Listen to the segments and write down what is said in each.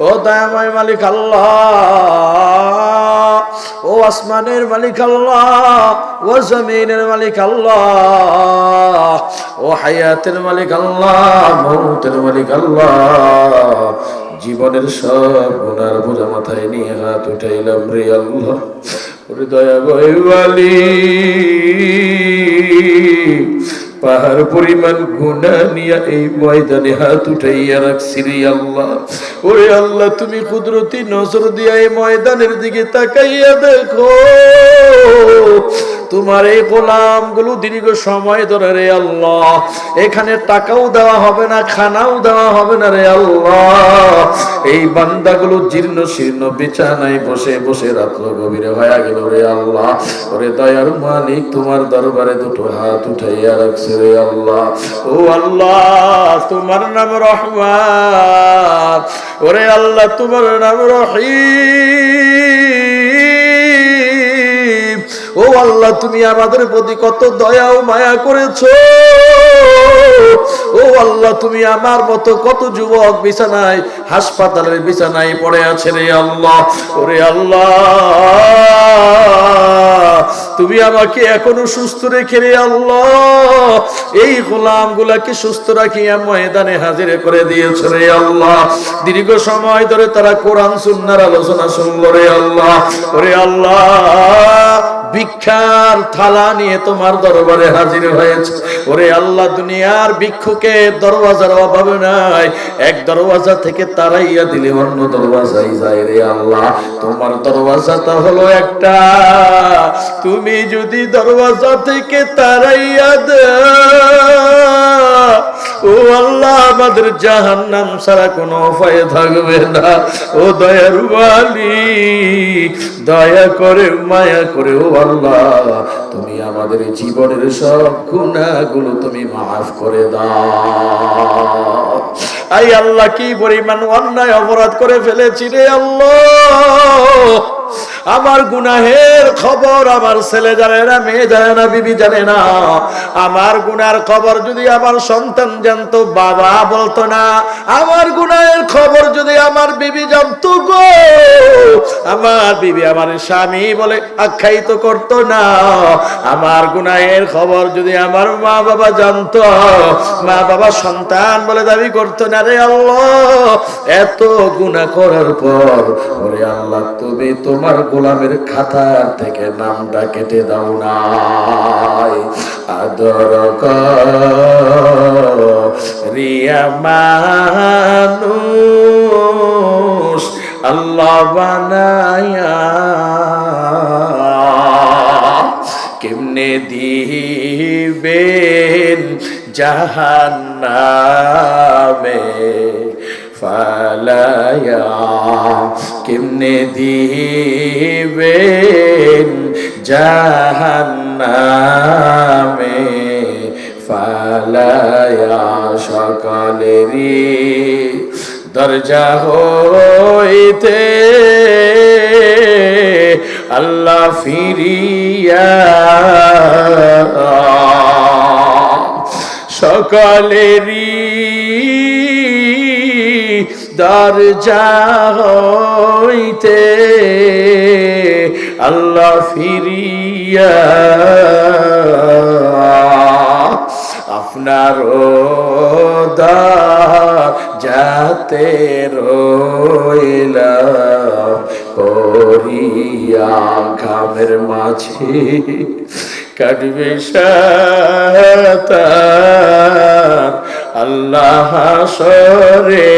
ও দয়াময় মালিক আল্লাহ। ও আসমানের মালিক আল্লাহ। ও জমিনের মালিক আল্লাহ। ও হায়াতের মালিক আল্লাহ। মৌতের মালিক আল্লাহ। জীবনের সব গুনার বোঝা মাথায় নিয়ে হাত উঠাইলাম রে আল্লাহ। ওরে দয়া গয়বালি পাহাড় পরিমাণ গুণা নিয়া এই ময়দানে হাত উঠাইয়া রাখছি রে আল্লাহ। ওরে আল্লাহ, তুমি কুদরতি নজর দিয়া এই ময়দানের দিকে তাকাইয়া দেখো। তোমার এই গোলামগুলো দীর্ঘ সময় ধরে রে আল্লাহ। এখানে টাকাও দেওয়া হবে না, খানাও দেওয়া হবে না রে আল্লাহ। এই বান্দাগুলো জীর্ণ শীর্ণ বিছানায় বসে বসে রাত্র গভীরে হয়ে গেল রে আল্লাহ। ওরে দয়ার মালিক, তোমার দরবারে দুটো হাত উঠাইয়া রাখছে রে আল্লাহ। ও আল্লাহ, তোমার নাম রহমান। ওরে আল্লাহ, তোমার নাম রহিম। ও আল্লাহ, তুমি আমাদের প্রতি কত দয়া ও মায়া করেছ। ও আল্লাহ, তুমি আমার মতো কত যুবক বিছানায়, হাসপাতালের বিছানায় পড়ে আছে রে আল্লাহ। ওরে আল্লাহ তুমি আমাকে এখনও সুস্থ রেখে রে আল্লাহ। এই গোলাম গুলাকে সুস্থ রাখিয়া ময়দানে হাজির করে দিয়েছ রে আল্লাহ। দীর্ঘ সময় ধরে তারা কোরআন, সুন্নার আলোচনা শুনলো রে আল্লাহ। আল্লাহ, ভিক্ষার থালা নিয়ে তোমার দরবারে হাজির হয়েছে। ওরে আল্লাহ, দুনিয়ার ভিক্ষুকে দরওয়াজার অভাবে নাই। এক দরওয়াজা থেকে তারাইয়া দিলে অন্য দরওয়াজাই যায় রে আল্লাহ। তোমার দরওয়াজাটা হলো একটা। তুমি যদি দরওয়াজা থেকে তারাইয়া ও আল্লাহ, আমাদের জাহান নাম সারা কোনো উপায় থাকবে না। ও দয়ার মালিক, দয়া করে, মায়া করে, ও আল্লাহ, তুমি আমাদের জীবনের সব গুণাগুলো তুমি মাফ করে দাও। আই আল্লাহ, কি পরিমাণ অন্যায় অপরাধ করে ফেলেছি রে আল্লাহ। আমার গুনাহের খবর আমার ছেলে জানে না, মেয়ে জানে না, বিবি জানে না। আমার গুনার খবর যদি আমার সন্তান জানতো, বাবা বলতো না। আমার গুনাহের খবর যদি আমার বিবি জানতো গো। আমার বিবি আমার স্বামী বলে আখ্যায়িত করতো না। আমার গুনাহের খবর যদি আমার মা বাবা জানতো, মা বাবা সন্তান বলে দাবি করতো না রে আল্লাহ। এত গুনাহ করার পর, ওরে আল্লাহ, তুমি তোমার গোলামের খাতার থেকে নামটা কেটে দাও নাই। আদর রিয়া মানুষ, আল্লাহ বানায়া। কেমনে দিবেন জাহান্নামে? ফালায়া কেমনে দিবেন জাহান্নামে? ফালায়া সকালেরই দরজা হইতে আল্লাহ ফিরিয়া সকলেরই দরজা হইতে আল্লাহ ফিরিয়া আপনার যাতে রইলাম করিয়া ঘামের মাঝে কাটবে আল্লাহ সরে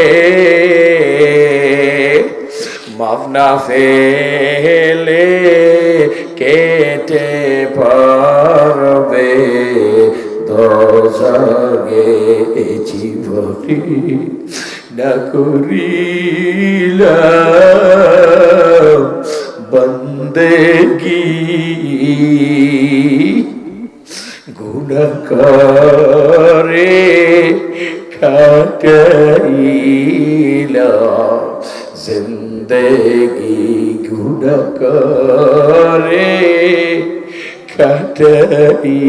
মাফনা ফেলে কেটে পড়বে। দশাগে জীবনী না করিলাম বন্দেগী। গুণকরে খাটাইলা জিন্দগি গুণকরে খাটাইলা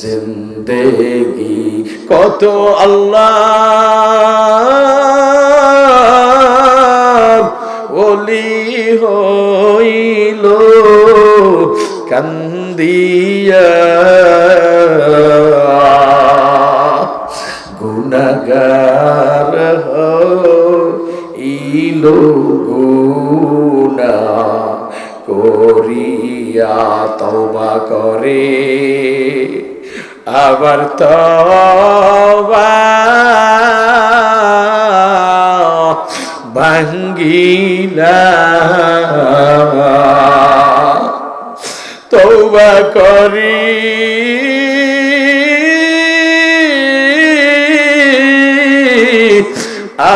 জিন্দগি। কত আল্লাহ বলি হইল কান্দিয়া গুণগার তৌবা করি।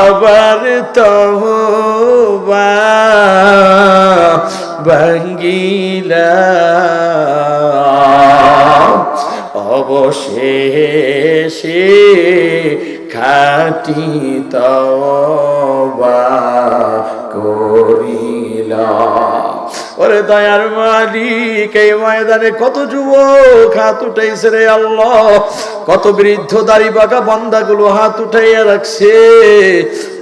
আবার তহবা ভাঙ্গিলা অবশেষে খাটি তবা করিলা ওরে দয়ার মালিক, এই ময়দানে কত যুবক হাত উঠাইছে রে আল্লাহ। কত বৃদ্ধ দাড়ি বাঁকা বান্দাগুলো হাত উঠাইয়া রাখছে।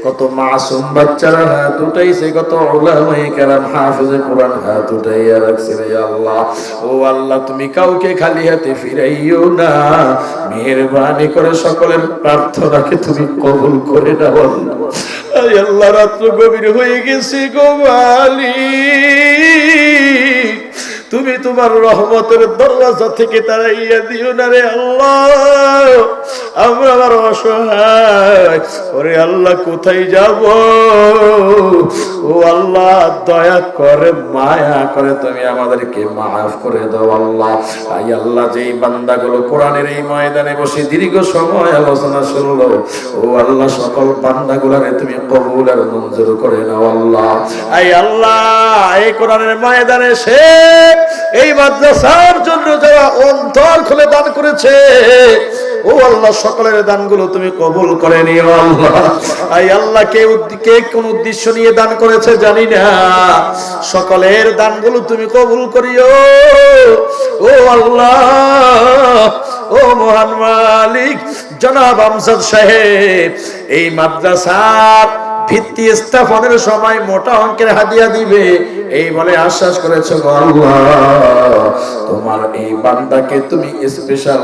কত মাসুম বাচ্চারা হাত উঠাইছে, কত ওলামাই কেরাম হাফেজে কোরআন হাত উঠাইয়া রাখছে রে আল্লাহ। ও আল্লাহ, তুমি কাউকে খালি হাতে ফিরাইও না। মেহেরবানি করে সকলের প্রার্থনাকে তুমি কবুল করে দাও আল্লাহ। আল্লাহ, রাত্র গভীর হয়ে গেছে গো মালিক। তুমি তোমার রহমতের দরওয়াজা থেকে তাড়াইয়া দিও না রে আল্লাহ। আমরা আমার অসহায়। ওরে আল্লাহ, কোথায় যাব? ও আল্লাহ, দয়া করে, মায়া করে তুমি আমাদেরকে মাফ করে দাও আল্লাহ। আই আল্লাহ, যেই বান্দাগুলো কোরআনের এই ময়দানে বসে দীর্ঘ সময় আলোচনা শুনলো, ও আল্লাহ, সকল বান্দাগুলারে তুমি কবুল আর মঞ্জুর করে নাও আল্লাহ। আই আল্লাহ, এই কোরআনের ময়দানে সে এই মাদ্রাসার জন্য যারা অন্তর খুলে দান করেছে, ও আল্লাহ, সকলের দানগুলো তুমি কবুল করে নিও আল্লাহ। আই আল্লাহ, কে কে কোন উদ্দেশ্য নিয়ে দান করেছে জানি না। সকলের দানগুলো তুমি কবুল করিও। ও আল্লাহ, ও মহান মালিক, জনাব আমজাদ সাহেব, এই মাদ্রাসার ভিত্তি স্থাপনের সময় মোটা অঙ্কের দিবে। এই বলে আশ্বাস তোমার এই বান্দাকে তুমি স্পেশাল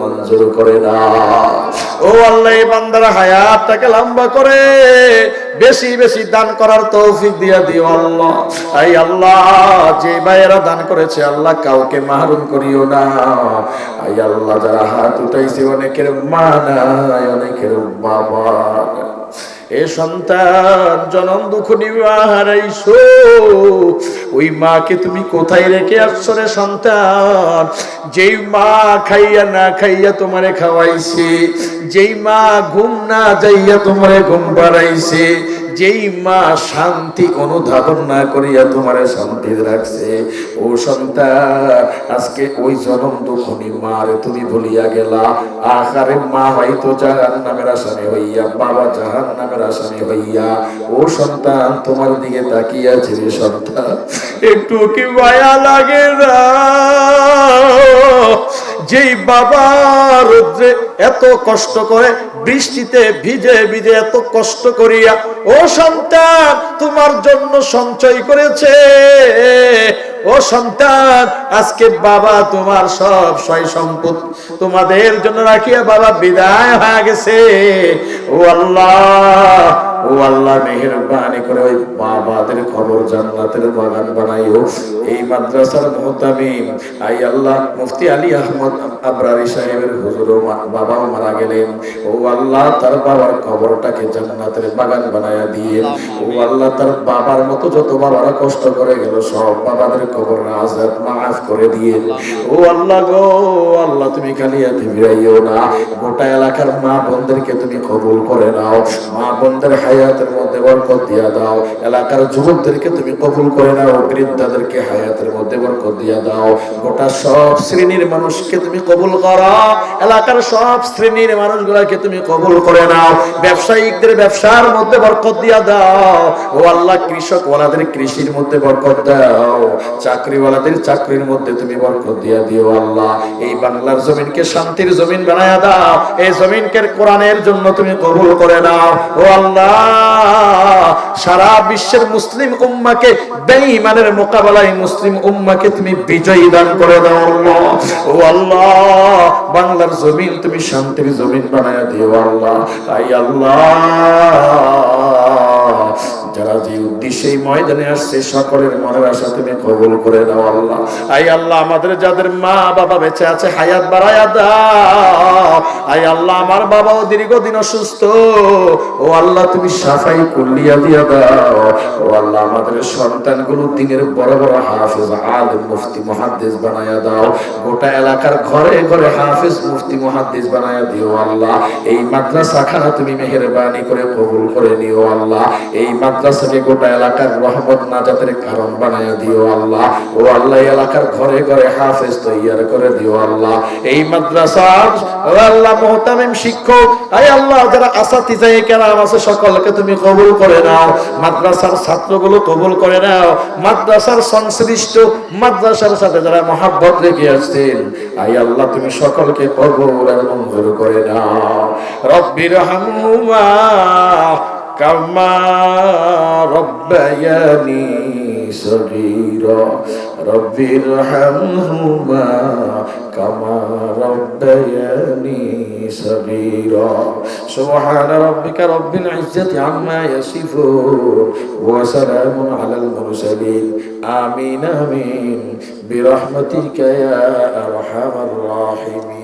মঞ্জুর করে না ও আল্লাহ, এই বান্দার হায়াতটাকে লম্বা করে, বেশি বেশি দান করার তৌফিক দিয়া দিও আল্লাহ। আল্লাহ, যে ভাইয়েরা দান করেছে, আল্লাহ কাউকে মাহরুম করিও না। আই আল্লাহ, যারা হাত উঠাইছে, অনেকের মা নাই, অনেকের বাবা। এ সন্তান, জনম দুঃখ নিবাহারাইছো ওই মাকে তুমি কোথায় রেখে আসছো রে সন্তান? যেই মা খাইয়া না খাইয়া তোমারে খাওয়াইছে, যেই মা ঘুম না যাইয়া তোমারে ঘুম পাড়াইছে যেই মা শান্তি অনুধাবন না করিয়া তোমার শান্তি রাখছে, ও সন্তান, আজকে ওই জনম দুখনি মারে তুমি ভুলিয়া গেলা। আখারে মা হয়তো জাহান নামের আসামি হইয়া, বাবা জাহান নামের আসামি হইয়া। ও সন্তান, তোমার দিকে তাকিয়ে আছে রে সন্তান, একটু কি মায়া লাগে না? যেই বাবা রোদ্রে এত কষ্ট করে বৃষ্টিতে ভিজে ভিজে এত কষ্ট করিয়া, ও সন্তান, তোমার জন্য সঞ্চয় করেছে। ও সন্তান, আজকে বাবা তোমার সব সয় সম্পদ তোমাদের জন্য রাখিয়া বাবা বিদায় হয়ে গেছে। ও আল্লাহ ও আল্লাহ মেহেরবানি করে ওই বাবাদের খবর জান্নাতের বাগান বানাইও। এই মাদ্রাসার মুহতামিম, আই আল্লাহ, মুফতি আলী আহমদ আবরারি সাহেবের হুজুরও মা- বাবাও মারা গেলেন। ও আল্লাহ, তার বাবার খবরটাকে জান্নাতের বাগান বানায়া দিয়ে, ও আল্লাহ, তার বাবার মতো যত বাবারা কষ্ট করে গেল, সব বাবাদের খবর আজাদ, মাফ করে দিয়ে। ও আল্লাহ গো, আল্লাহ, তুমি কালিয়াতে ফিরাইও না। গোটা এলাকার মা বোনদেরকে তুমি কবুল করে নাও। মা বোনদের হায়াতের মধ্যে বরকত দিয়া দাও। এলাকার যুবকদেরকে তুমি কবুল করে নাও, বৃদ্ধাদেরকে হায়াতের মধ্যে বরকত দিয়া দাও। গোটা সব শ্রেণির মানুষকে তুমি কবুল করো। এলাকার সব শ্রেণির মানুষগুলোকে তুমি কবুল করে নাও। ব্যবসায়িকদের ব্যবসার মধ্যে বরকত দিয়া দাও। ও আল্লাহ কৃষক ওয়ালাদের কৃষির মধ্যে বরকত দাও। চাকরিওয়ালাদের চাকরির মধ্যে তুমি বরকত দিয়া দিও আল্লাহ। এই বাংলার জমিনকে শান্তির জমিন বানায়া দাও। এই জমিনকে কোরআনের জন্য তুমি কবুল করে নাও। ও আল্লাহ সারা বিশ্বের মুসলিম উম্মাকে বেঈমানের মোকাবেলায় মুসলিম উম্মাকে তুমি বিজয়ী দান করে দাও আল্লাহ। ও আল্লাহ, বাংলার জমিন তুমি শান্তির জমিন বানায় দিও আল্লাহ। তাই আল্লাহ যারা যে উদ্দেশ্যে ময়দানে আসছে, সকলের মনের আশা তুমি কবুল করে দাও আল্লাহ। আই আল্লাহ, আমাদের যাদের মা বাবা বেঁচে আছে, হায়াত বাড়ায়া আই আল্লাহ, আমার বাবাও দীর্ঘদিন অসুস্থ। ও আল্লাহ, তুমি সাফাই কুল্লিয়া দিয়া দাও। ও আল্লাহ, আমাদের সন্তানগুলো দিনের বড় বড় হাফেজ, আলেম, মুফতি, মুহাদ্দিস বানায়া দাও। গোটা এলাকার ঘরে ঘরে হাফেজ, মুফতি, মুহাদ্দিস বানায়া দিও আল্লাহ। এই মাদ্রাসা খানা তুমি মেহেরবানি করে কবুল করে নিও আল্লাহ। এই মাদ্রাসাকে গোটা এলাকার রহমত নাজাতের কারণ বানায়া দিও আল্লাহ। ও আল্লাহ এলাকার ঘরে ঘরে হাফেজ তৈয়ার করে দিও আল্লাহ। এই মাদ্রাসার আল্লাহ মোহতামিম শিক্ষক, আয় আল্লাহ, যারা আসাতিজায়ে কেরাম আছে সকলকে তুমি কবুল করে নাও। মাদ্রাসার ছাত্রগুলো কবুল করে নাও। মাদ্রাসার সংশ্লিষ্ট মাদ্রাসার সাথে যারা মহাব্বত রেখে আসছেন আই আল্লাহ, তুমি সকলকে কবুল আর মঞ্জুর করে নাও। রব্বির হামুমা كما ربياني صغيرا. رب ارحمهما كما ربياني صغيرا. سبحان ربك رب العزة عما يصفون وسلام على المرسلين. آمين آمين. برحمتك يا أرحم الراحمين.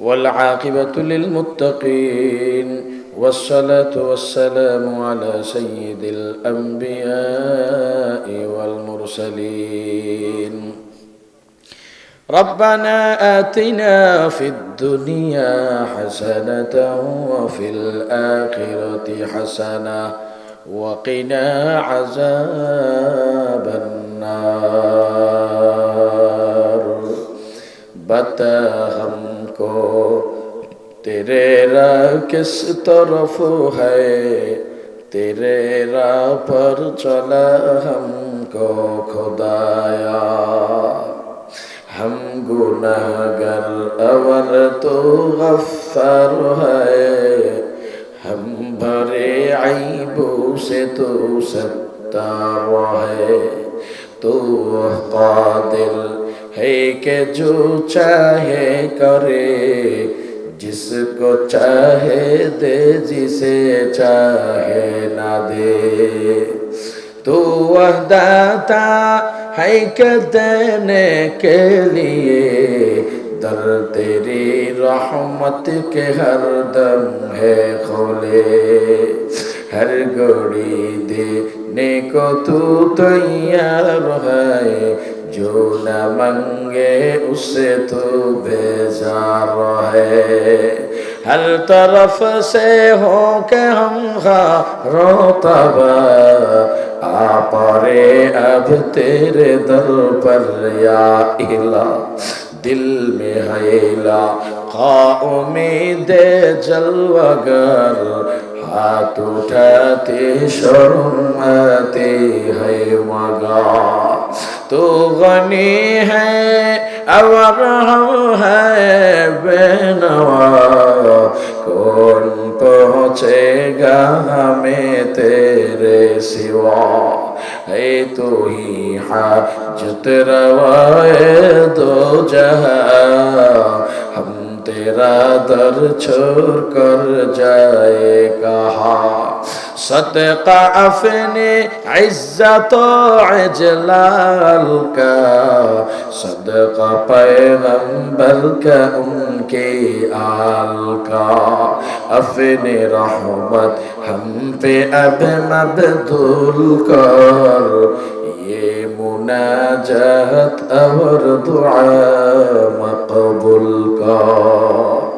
والعاقبة للمتقين والصلاة والسلام على سيد الأنبياء والمرسلين. ربنا آتنا في الدنيا حسنة وفي الآخرة حسنة وقنا عذاب النار. बता हमको तेरे राह किस तरफ़ है? तेरे राह पर चला हमको खुदाया। हम गुनाहगर अवर तो गफ्फार है। हम भरे आईबों से तो सत्तार है। तो ہے کہ جو چاہے کرے جس کو چاہے دے جسے چاہے نہ دے تو وحداتا ہے کہ دینے کے لیے در تیری رحمت کے ہر دم ہے کھولے ہر گوڑی دینے کو تو تیار ہے जो न मंगे उसे तो बेजार है हर तरफ़ से हो के हम तब आ रे, अब तेरे दर पर या इला। दिल में हैला खा उम्मीद जलवगर हाथ उठाते शर्माते है मगा تو غنی ہے اور ہم ہے بینوا کون پہنچے گا ہمیں تیرے سوا ہے تو ہی حاجت روائے دو جہاں ہم تیرا در چھوڑ کر جائے صدق عفني عزة عجلال کا صدق پیغمبر کا ان کے آل کا اپنی رحمت ہم پہ اب مبدول کر یہ مناجات اور دعا مقبول کا